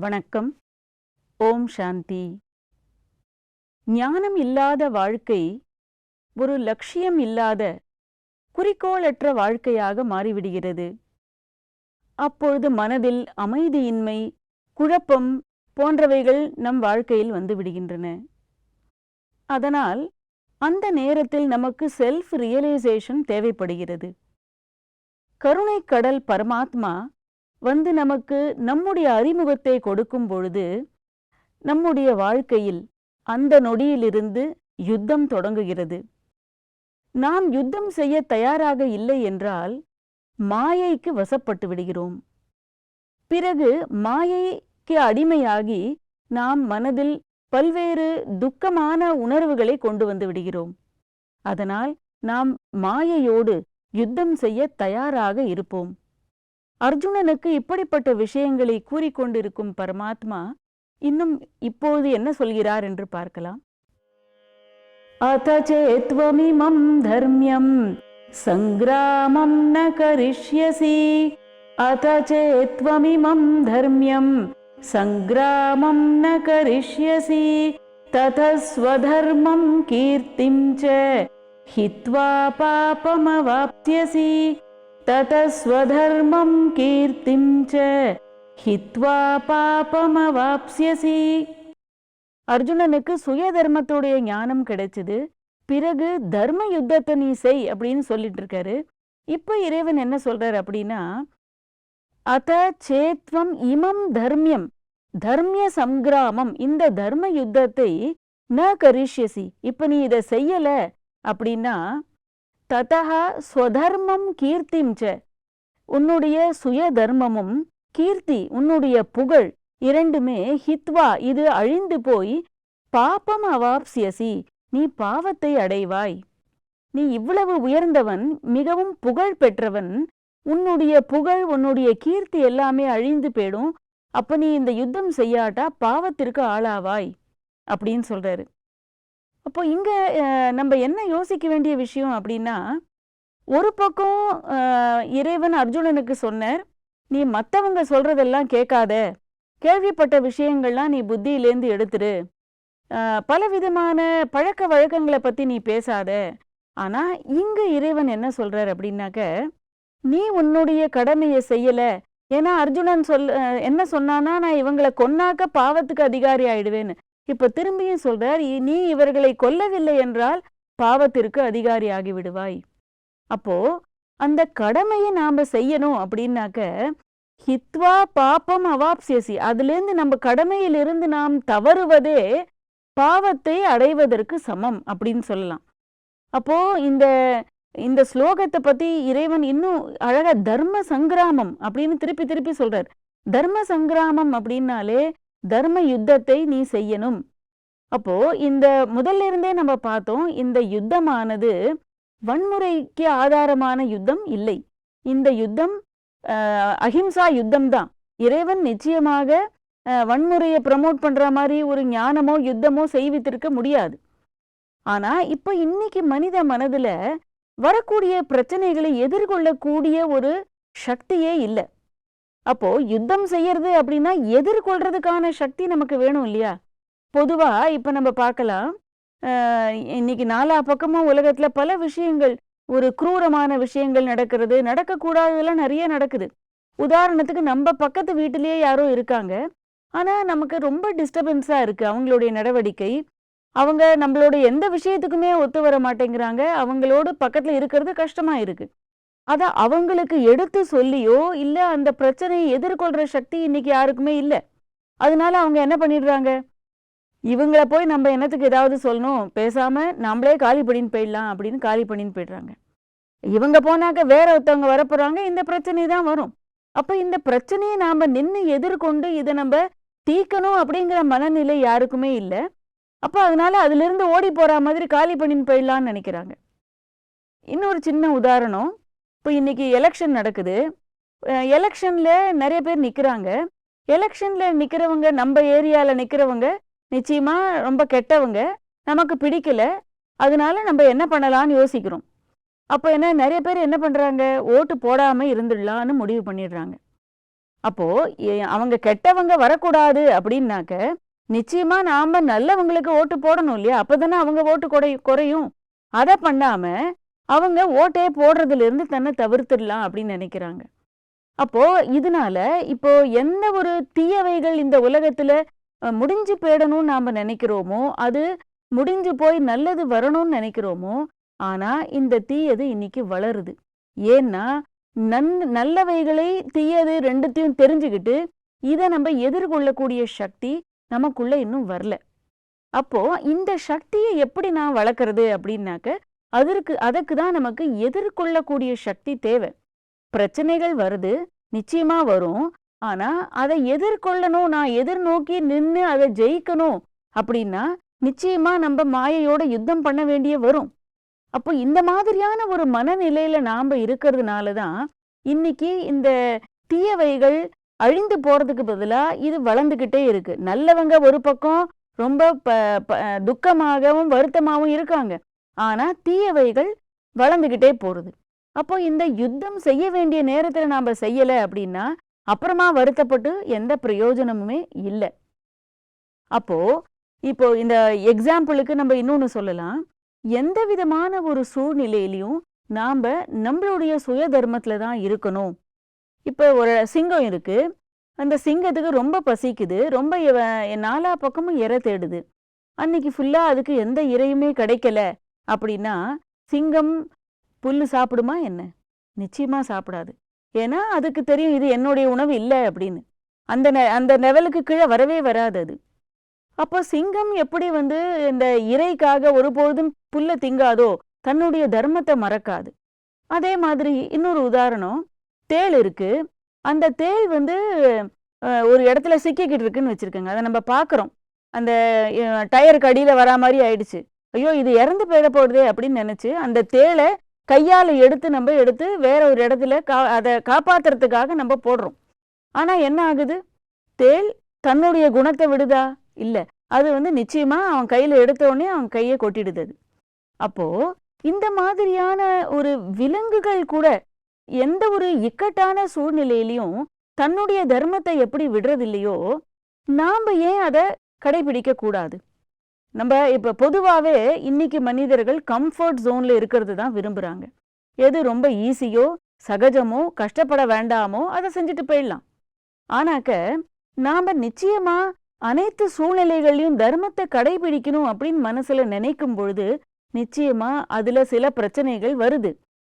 வணக்கம். ஓம் சாந்தி. ஞானம் இல்லாத வாழ்க்கை ஒரு லட்சியம் இல்லாத குறிக்கோளற்ற வாழ்க்கையாக மாறிவிடுகிறது. அப்பொழுது மனதில் அமைதியின்மை குழப்பம் போன்றவைகள் நம் வாழ்க்கையில் வந்து விடுகின்றன. அதனால் அந்த நேரத்தில் நமக்கு செல்ஃப் ரியலைசேஷன் தேவைப்படுகிறது. கருணைக் கடல் பரமாத்மா வந்து நமக்கு நம்முடைய அறிமுகத்தை கொடுக்கும் பொழுது நம்முடைய வாழ்க்கையில் அந்த நொடியிலிருந்து யுத்தம் தொடங்குகிறது. நாம் யுத்தம் செய்ய தயாராக இல்லை என்றால் மாயைக்கு வசப்பட்டு விடுகிறோம். பிறகு மாயைக்கு அடிமையாகி நாம் மனதில் பல்வேறு துக்கமான உணர்வுகளை கொண்டு வந்து விடுகிறோம். அதனால் நாம் மாயையோடு யுத்தம் செய்ய தயாராக இருப்போம். அர்ஜுனனுக்கு இப்படிப்பட்ட விஷயங்களை கூறிக்கொண்டிருக்கும் பரமாத்மா இன்னும் இப்போது என்ன சொல்கிறார் என்று பார்க்கலாம். அத சேத்வமிமம் தர்மியம் சங்கிராமம் ந கரிஷ்யசி. அத சேத்வமிமம் தர்மியம் சங்கிராமம் ந கரிஷ்யசி. ததஸ்வதர்மம் கீர்த்திம் ச ஹித்வா பாபமவாப்ஸ்யசி ततः स्वधर्मं कीर्तिं च ஹித்வா பாபமவாப்ஸ்யசி அர்ஜுனனுக்கு சுய தர்மத்துடைய ஞானம் கிடைச்சது பிறகு தர்ம யுத்தத்தை நீ செய் அப்படின்னு சொல்லிட்டு இருக்காரு இப்ப இறைவன் என்ன சொல்றார் அப்படின்னா அத சேத்வம் இமம் தர்மியம் தர்மிய சங்கிராமம் இந்த தர்ம யுத்தத்தை ந கரிஷ்யசி இப்ப நீ இதை செய்யல அப்படின்னா ததா ஸ்வதர்மம் கீர்த்திம் ச. உன்னுடைய சுய தர்மமும் கீர்த்தி உன்னுடைய புகழ் இரண்டுமே ஹித்வா இது அழிந்து போய் பாப்பம் அவாப்சியசி நீ பாவத்தை அடைவாய். நீ இவ்வளவு உயர்ந்தவன் மிகவும் புகழ் பெற்றவன் உன்னுடைய புகழ் உன்னுடைய கீர்த்தி எல்லாமே அழிந்து போயிடும். அப்ப நீ இந்த யுத்தம் செய்யாட்டா பாவத்திற்கு ஆளாவாய் அப்படின்னு சொல்றாரு. அப்போ இங்கே நம்ம என்ன யோசிக்க வேண்டிய விஷயம் அப்படின்னா ஒரு பக்கம் இறைவன் அர்ஜுனனுக்கு சொன்னார் நீ மற்றவங்க சொல்கிறதெல்லாம் கேட்காத. கேள்விப்பட்ட விஷயங்கள்லாம் நீ புத்தியிலேருந்து எடுத்துரு. பல பலவிதமான பழக்க வழக்கங்களை பற்றி நீ பேசாத. ஆனால் இங்கே இறைவன் என்ன சொல்கிறார் அப்படின்னாக்க நீ உன்னுடைய கடமையை செய்யலை. ஏன்னா அர்ஜுனன் சொல் என்ன சொன்னானா நான் இவங்களை கொன்னாக்க பாவத்துக்கு அதிகாரி ஆயிடுவேன்னு. இப்ப திரும்பியும் சொல்றார் நீ இவர்களை கொல்லவில்லை என்றால் பாவத்திற்கு அதிகாரி ஆகிவிடுவாய் அப்போ அந்த கடமையை நாம செய்யணும் அப்படின்னாக்க ஹித்வா பாப்பம் அவாப்சியசி அதுலேருந்து நம்ம கடமையிலிருந்து நாம் தவறுவதே பாவத்தை அடைவதற்கு சமம் அப்படின்னு சொல்லலாம். அப்போ இந்த இந்த ஸ்லோகத்தை பத்தி இறைவன் இன்னும் அழகா தர்ம சங்கிராமம் அப்படின்னு திருப்பி திருப்பி சொல்றார். தர்ம சங்கிராமம் அப்படின்னாலே தர்ம யுத்தத்தை நீ செய்யணும். அப்போ இந்த முதல்ல இருந்தே நம்ம பார்த்தோம் இந்த யுத்தமானது வன்முறைக்கு ஆதாரமான யுத்தம் இல்லை. இந்த யுத்தம் அஹிம்சா யுத்தம் தான். இறைவன் நிச்சயமாக வன்முறையை ப்ரமோட் பண்ற மாதிரி ஒரு ஞானமோ யுத்தமோ செய்வித்திருக்க முடியாது. ஆனா இப்ப இன்னைக்கு மனித மனதுல வரக்கூடிய பிரச்சனைகளை எதிர்கொள்ளக்கூடிய ஒரு சக்தியே இல்லை. அப்போ யுத்தம் செய்யறது அப்படின்னா எதிர்கொள்றதுக்கான சக்தி நமக்கு வேணும் இல்லையா? பொதுவா இப்ப நம்ம பார்க்கலாம் இன்னைக்கு நாலா பக்கமும் உலகத்துல பல விஷயங்கள் ஒரு குரூரமான விஷயங்கள் நடக்கிறது நடக்கக்கூடாததெல்லாம் நிறைய நடக்குது. உதாரணத்துக்கு நம்ம பக்கத்து வீட்டிலேயே யாரோ இருக்காங்க. ஆனா நமக்கு ரொம்ப டிஸ்டர்பன்ஸாக இருக்கு அவங்களுடைய நடவடிக்கை. அவங்க நம்மளோட எந்த விஷயத்துக்குமே ஒத்து வர மாட்டேங்கிறாங்க. அவங்களோட பக்கத்துல இருக்கிறது கஷ்டமா இருக்கு. அதை அவங்களுக்கு எடுத்து சொல்லியோ இல்லை அந்த பிரச்சனையை எதிர்கொள்கிற சக்தி இன்னைக்கு யாருக்குமே இல்லை. அதனால அவங்க என்ன பண்ணிடுறாங்க? இவங்கள போய் நம்ம என்னத்துக்கு ஏதாவது சொல்லணும்? பேசாம நம்மளே காலி பண்ணின்னு போயிடலாம் அப்படின்னு காலி பண்ணின்னு போயிடுறாங்க. இவங்க போனாக்க வேற ஒருத்தவங்க வரப்போறாங்க இந்த பிரச்சனை தான் வரும். அப்போ இந்த பிரச்சனையை நாம் நின்று எதிர்கொண்டு இதை நம்ம தீக்கணும் அப்படிங்கிற மனநிலை யாருக்குமே இல்லை. அப்போ அதனால அதுலேருந்து ஓடி போகிற மாதிரி காலி பண்ணின்னு போயிடலான்னு நினைக்கிறாங்க. இன்னொரு சின்ன உதாரணம். இப்போ இன்னைக்கு எலெக்ஷன் நடக்குது. எலெக்ஷனில் நிறைய பேர் நிற்கிறாங்க எலெக்ஷனில் நிற்கிறவங்க நம்ம ஏரியாவில் நிற்கிறவங்க நிச்சயமாக ரொம்ப கெட்டவங்க. நமக்கு பிடிக்கல. அதனால நம்ம என்ன பண்ணலாம்னு யோசிக்கிறோம். அப்போ என்ன நிறைய பேர் என்ன பண்ணுறாங்க ஓட்டு போடாமல் இருந்துடலான்னு முடிவு பண்ணிடுறாங்க. அப்போது அவங்க கெட்டவங்க வரக்கூடாது அப்படின்னாக்க நிச்சயமாக நாம் நல்லவங்களுக்கு ஓட்டு போடணும் இல்லையா? அப்போ தானே அவங்க ஓட்டு குறை குறையும். அதை பண்ணாமல் அவங்க ஓட்டே போடுறதுலேருந்து தன்னை தவிர்த்துடலாம் அப்படின்னு நினைக்கிறாங்க. அப்போ இதனால இப்போ எந்த ஒரு தீயவைகள் இந்த உலகத்துல முடிஞ்சு போயிடணும்னு நாம நினைக்கிறோமோ அது முடிஞ்சு போய் நல்லது வரணும்னு நினைக்கிறோமோ ஆனா இந்த தீயது இன்னைக்கு வளருது. ஏன்னா நன் நல்லவைகளை தீயது ரெண்டுத்தையும் தெரிஞ்சுக்கிட்டு இதை நம்ம எதிர்கொள்ளக்கூடிய சக்தி நமக்குள்ள இன்னும் வரல. அப்போ இந்த சக்தியை எப்படி நான் வளர்க்குறது அப்படின்னாக்க அதற்கு அதற்கு தான் நமக்கு எதிர்கொள்ளக்கூடிய சக்தி தேவை. பிரச்சனைகள் வருது நிச்சயமா வரும். ஆனா அதை எதிர்கொள்ளணும் நான் எதிர்நோக்கி நின்னு அதை ஜெயிக்கணும் அப்படின்னா நிச்சயமா நம்ம மாயையோட யுத்தம் பண்ண வேண்டிய வரும். அப்போ இந்த மாதிரியான ஒரு மனநிலையில நாம இருக்கிறதுனால தான் இன்னைக்கு இந்த தீயவைகள் அழிந்து போறதுக்கு பதிலா இது வளர்ந்துகிட்டே இருக்கு. நல்லவங்க ஒரு பக்கம் ரொம்ப ப ப- துக்கமாகவும் வருத்தமாகவும் இருக்காங்க. ஆனா தீயவைகள் வளர்ந்துகிட்டே போறது. அப்போ இந்த யுத்தம் செய்ய வேண்டிய நேரத்துல நாம செய்யல அப்படின்னா அப்புறமா வருத்தப்பட்டு எந்த பிரயோஜனமுமே இல்லை. அப்போ இப்போ இந்த எக்ஸாம்பிளுக்கு நம்ம இன்னொன்னு சொல்லலாம். எந்த விதமான ஒரு சூழ்நிலையிலையும் நாம நம்மளுடைய சுய தர்மத்தில் தான் இருக்கணும். இப்போ ஒரு சிங்கம் இருக்கு. அந்த சிங்கத்துக்கு ரொம்ப பசிக்குது. ரொம்ப நாலா பக்கமும் இரை தேடுது. அன்னைக்கு ஃபுல்லா அதுக்கு எந்த இரையுமே கிடைக்கல. அப்படின்னா சிங்கம் புல் சாப்பிடுமா என்ன? நிச்சயமா சாப்பிடாது. ஏன்னா அதுக்கு தெரியும் இது என்னுடைய உணவு இல்லை அப்படின்னு. அந்த நெ- அந்த லெவலுக்கு கீழே வரவே வராது அது. அப்போ சிங்கம் எப்படி வந்து இந்த இறைக்காக ஒருபொழுதும் புல்ல திங்காதோ தன்னுடைய தர்மத்தை மறக்காது. அதே மாதிரி இன்னொரு உதாரணம் தேள் இருக்கு. அந்த தேள் வந்து ஒரு இடத்துல சிக்கிக்கிட்டு இருக்குன்னு வச்சுருக்கோங்க. அதை நம்ம பார்க்குறோம். அந்த டயருக்கு அடியில வரா மாதிரி ஆயிடுச்சு. ஐயோ இது இறந்து போயிட போடுதே அப்படின்னு நினச்சி அந்த தேளை கையால் எடுத்து நம்ம எடுத்து வேற ஒரு இடத்துல கா அதை காப்பாத்துறதுக்காக நம்ம போடுறோம். ஆனால் என்ன ஆகுது? தேள் தன்னுடைய குணத்தை விடுதா? இல்லை. அது வந்து நிச்சயமாக அவன் கையில் எடுத்தோடனே அவன் கையை கொட்டிடுது அது. அப்போது இந்த மாதிரியான ஒரு விலங்குகள் கூட எந்த ஒரு இக்கட்டான சூழ்நிலையிலையும் தன்னுடைய தர்மத்தை எப்படி விடுறதில்லையோ நாம் ஏன் அதை கடைபிடிக்க கூடாது? நம்ம இப்ப பொதுவாவே இன்னைக்கு மனிதர்கள் கம்ஃபர்ட் ஜோன்ல இருக்கிறது தான் விரும்புறாங்க. எது ரொம்ப ஈஸியோ சகஜமோ கஷ்டப்பட வேண்டாமோ அதை செஞ்சுட்டு போயிடலாம். ஆனாக்க நாம நிச்சயமா அனைத்து சூழ்நிலைகளையும் தர்மத்தை கடைபிடிக்கணும் அப்படின்னு மனசுல நினைக்கும் பொழுது நிச்சயமா அதுல சில பிரச்சனைகள் வருது.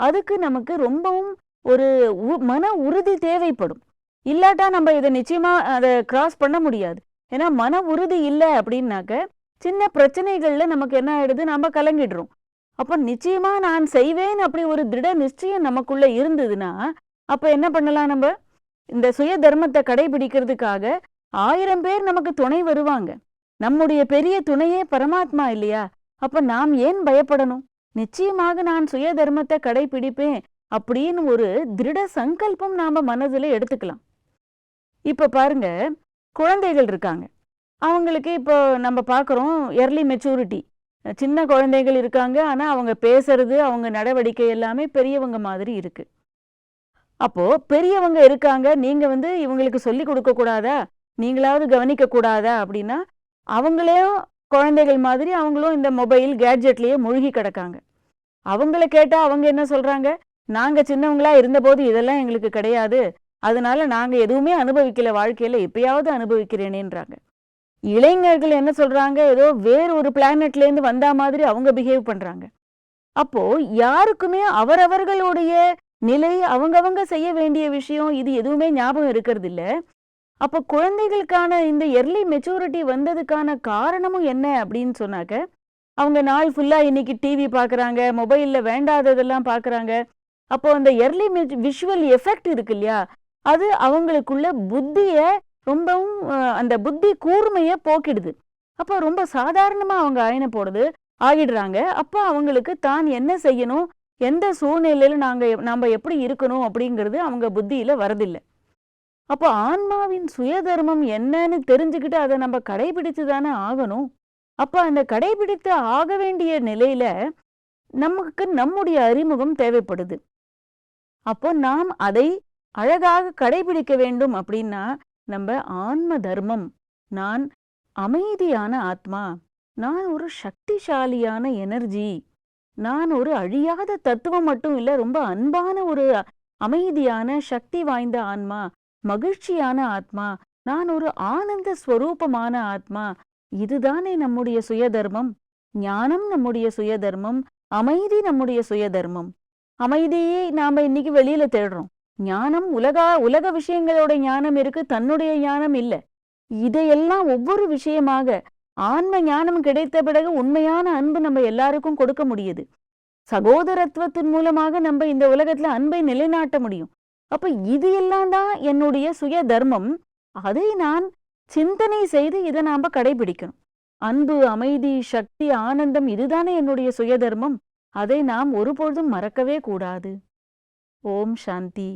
அதுக்கு நமக்கு ரொம்பவும் ஒரு உ- மன உறுதி தேவைப்படும். இல்லாட்டா நம்ம இதை நிச்சயமா அதை கிராஸ் பண்ண முடியாது. ஏன்னா மன உறுதி இல்லை அப்படின்னாக்க சின்ன பிரச்சனைகள்ல நமக்கு என்ன ஆயிடுது? நம்ம கலங்கிடுறோம். அப்போ நிச்சயமா நான் செய்வேன் அப்படி ஒரு திட நிச்சயம் நமக்குள்ள இருந்ததுன்னா அப்ப என்ன பண்ணலாம் நம்ம? இந்த சுய தர்மத்தை கடைபிடிக்கிறதுக்காக ஆயிரம் பேர் நமக்கு துணை வருவாங்க. நம்முடைய பெரிய துணையே பரமாத்மா இல்லையா? அப்ப நாம் ஏன் பயப்படணும்? நிச்சயமாக நான் சுய தர்மத்தை கடைபிடிப்பேன் அப்படின்னு ஒரு திருட சங்கல்பம் நாம மனதுல எடுத்துக்கலாம். இப்ப பாருங்க குழந்தைகள் இருக்காங்க. அவங்களுக்கு இப்போ நம்ம பார்க்குறோம் எர்லி மெச்சூரிட்டி சின்ன குழந்தைகள் இருக்காங்க ஆனால் அவங்க பேசுறது அவங்க நடவடிக்கை எல்லாமே பெரியவங்க மாதிரி இருக்கு. அப்போது பெரியவங்க இருக்காங்க நீங்கள் வந்து இவங்களுக்கு சொல்லி கொடுக்கக்கூடாதா நீங்களாவது கவனிக்கக்கூடாதா அப்படின்னா அவங்களையும் குழந்தைகள் மாதிரி அவங்களும் இந்த மொபைல் கேட்ஜெட்லேயே மூழ்கி கிடக்காங்க. அவங்கள கேட்டால் அவங்க என்ன சொல்கிறாங்க நாங்கள் சின்னவங்களாக இருந்தபோது இதெல்லாம் எங்களுக்கு கிடையாது. அதனால நாங்கள் எதுவுமே அனுபவிக்கல வாழ்க்கையில் எப்பயாவது அனுபவிக்கிறேனேன்றாங்க. இளைஞர்கள் என்ன சொல்றாங்க? ஏதோ வேறு ஒரு பிளானட்லேருந்து வந்த வந்தா மாதிரி அவங்க பிஹேவ் பண்றாங்க. அப்போ யாருக்குமே அவரவர்களுடைய நிலை அவங்கவங்க செய்ய வேண்டிய விஷயம் இது எதுவுமே ஞாபகம் இருக்கிறது இல்லை அப்போ குழந்தைகளுக்கான இந்த எர்லி மெச்சூரிட்டி வந்ததுக்கான காரணமும் என்ன அப்படின்னு சொன்னாக்க அவங்க நாள் ஃபுல்லா இன்னைக்கு டிவி பார்க்குறாங்க மொபைல்ல வேண்டாததெல்லாம் பார்க்குறாங்க அப்போ அந்த எர்லி விஷுவல் எஃபெக்ட் இருக்கு இல்லையா? அது அவங்களுக்குள்ள புத்தியை ரொம்பவும் அந்த புத்தி கூர்மைய போக்கிடுது. அப்போ ரொம்ப சாதாரணமா அவங்க ஆயின போடுது ஆகிடுறாங்க. அப்போ அவங்களுக்கு தான் என்ன செய்யணும் எந்த சூழ்நிலையில நாங்க நம்ம நாம எப்படி இருக்கணும் அப்படிங்கிறது அவங்க புத்தியில வரதில்லை. அப்போ ஆன்மாவின் சுயதர்மம் என்னன்னு தெரிஞ்சுக்கிட்டு அதை நம்ம கடைபிடித்து தானே ஆகணும். அப்போ அந்த கடைபிடித்து ஆக வேண்டிய நிலையில நமக்கு நம்முடைய அறிமுகம் தேவைப்படுது. அப்போ நாம் அதை அழகாக கடைபிடிக்க வேண்டும் அப்படின்னா நம்ம ஆன்ம தர்மம். நான் அமைதியான ஆத்மா. நான் ஒரு சக்திசாலியான எனர்ஜி. நான் ஒரு அழியாத தத்துவம் மட்டும் இல்ல ரொம்ப அன்பான ஒரு அமைதியான சக்தி வாய்ந்த ஆன்மா. மகிழ்ச்சியான ஆத்மா. நான் ஒரு ஆனந்த ஸ்வரூபமான ஆத்மா. இதுதானே நம்முடைய சுயதர்மம். ஞானம் நம்முடைய சுயதர்மம். அமைதி நம்முடைய சுயதர்மம். அமைதியை நாம இன்னைக்கு வெளியில தேடுறோம். ஞானம் உலகா உலக விஷயங்களோட ஞானம் இருக்கு தன்னுடைய ஞானம் இல்ல. இதையெல்லாம் ஒவ்வொரு விஷயமாக ஆன்ம ஞானம் கிடைத்த பிறகு உண்மையான அன்பு நம்ம எல்லாருக்கும் கொடுக்க முடியுது. சகோதரத்துவத்தின் மூலமாக நம்ம இந்த உலகத்துல அன்பை நிலைநாட்ட முடியும். அப்ப இது எல்லாம் தான் என்னுடைய சுய தர்மம். அதை நான் சிந்தனை செய்து இதை நாம கடைபிடிக்கணும். அன்பு அமைதி சக்தி ஆனந்தம் இதுதானே என்னுடைய சுய தர்மம். அதை நாம் ஒருபொழுதும் மறக்கவே கூடாது. ஓம் சாந்தி